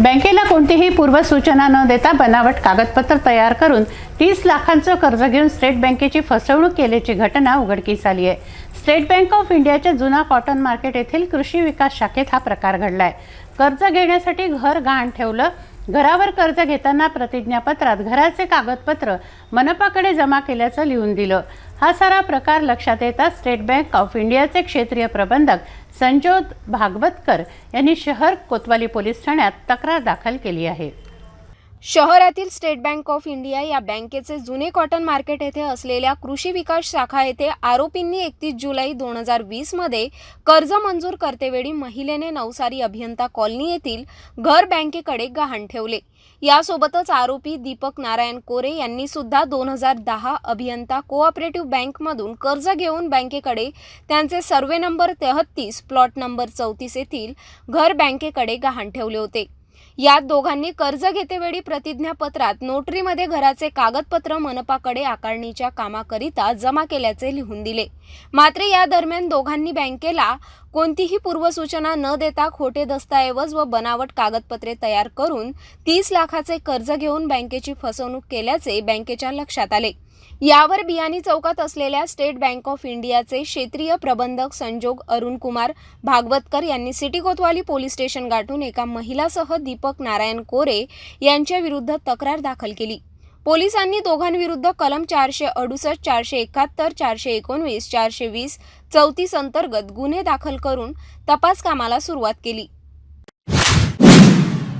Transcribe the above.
बँकेला कोणतीही पूर्वसूचना न देता बनावट कागदपत्र तयार करून तीस लाखांचं कर्ज घेऊन स्टेट बँकेची फसवणूक केल्याची घटना उघडकीस आली आहे. स्टेट बँक ऑफ इंडियाच्या जुना कॉटन मार्केट येथील कृषी विकास शाखेत हा प्रकार घडला आहे कर्ज घेण्यासाठी घर गहाण ठेवलं घरावर कर्ज घेताना प्रतिज्ञापत्रात घराचे कागदपत्र मनपाकडे जमा केल्याचं लिहून दिलं. हा सारा प्रकार लक्षात येताच स्टेट बँक ऑफ इंडियाचे क्षेत्रीय प्रबंधक संजोद भागवतकर यांनी शहर कोतवाली पोलीस ठाण्यात तक्रार दाखल केली आहे. शहरातील स्टेट बँक ऑफ इंडिया या बँकेचे जुने कॉटन मार्केट येथे असलेल्या कृषी विकास शाखा येथे आरोपींनी एकतीस जुलै दोन हजार वीसमध्ये कर्ज मंजूर करतेवेळी महिलेने नवसारी अभियंता कॉलनी येथील घर बँकेकडे गहाण ठेवले. यासोबतच आरोपी दीपक नारायण कोरे यांनी सुद्धा दोन हजार दहा अभियंता कोऑपरेटिव्ह बँकमधून कर्ज घेऊन बँकेकडे त्यांचे सर्वे नंबर तेहत्तीस प्लॉट नंबर चौतीस येथील घर बँकेकडे गहाण ठेवले होते. यात दोघांनी कर्ज घेतेवेळी प्रतिज्ञापत्रात नोटरीमध्ये घराचे कागदपत्र मनपाकडे आकारणीच्या कामाकरिता जमा केल्याचे लिहून दिले. मात्र या दरम्यान दोघांनी बँकेला कोणतीही पूर्वसूचना न देता खोटे दस्तऐवज व बनावट कागदपत्रे तयार करून तीस लाखाचे कर्ज घेऊन बँकेची फसवणूक केल्याचे बँकेच्या लक्षात आले. यावर बियाणी चौकात असलेल्या स्टेट बँक ऑफ इंडियाचे क्षेत्रीय प्रबंधक संजोग अरुण कुमार भागवतकर यांनी सिटी कोतवाली पोलीस स्टेशन गाठून एका महिलासह दीपक नारायण कोरे यांच्या विरुद्ध तक्रार दाखल केली. पोलिसांनी दोघांविरुद्ध कलम चारशे अडुसष्ट चारशे एकाहत्तर चारशे एकोणवीस चारशे वीस चौतीस अंतर्गत गुन्हे दाखल करून तपास कामाला सुरुवात केली.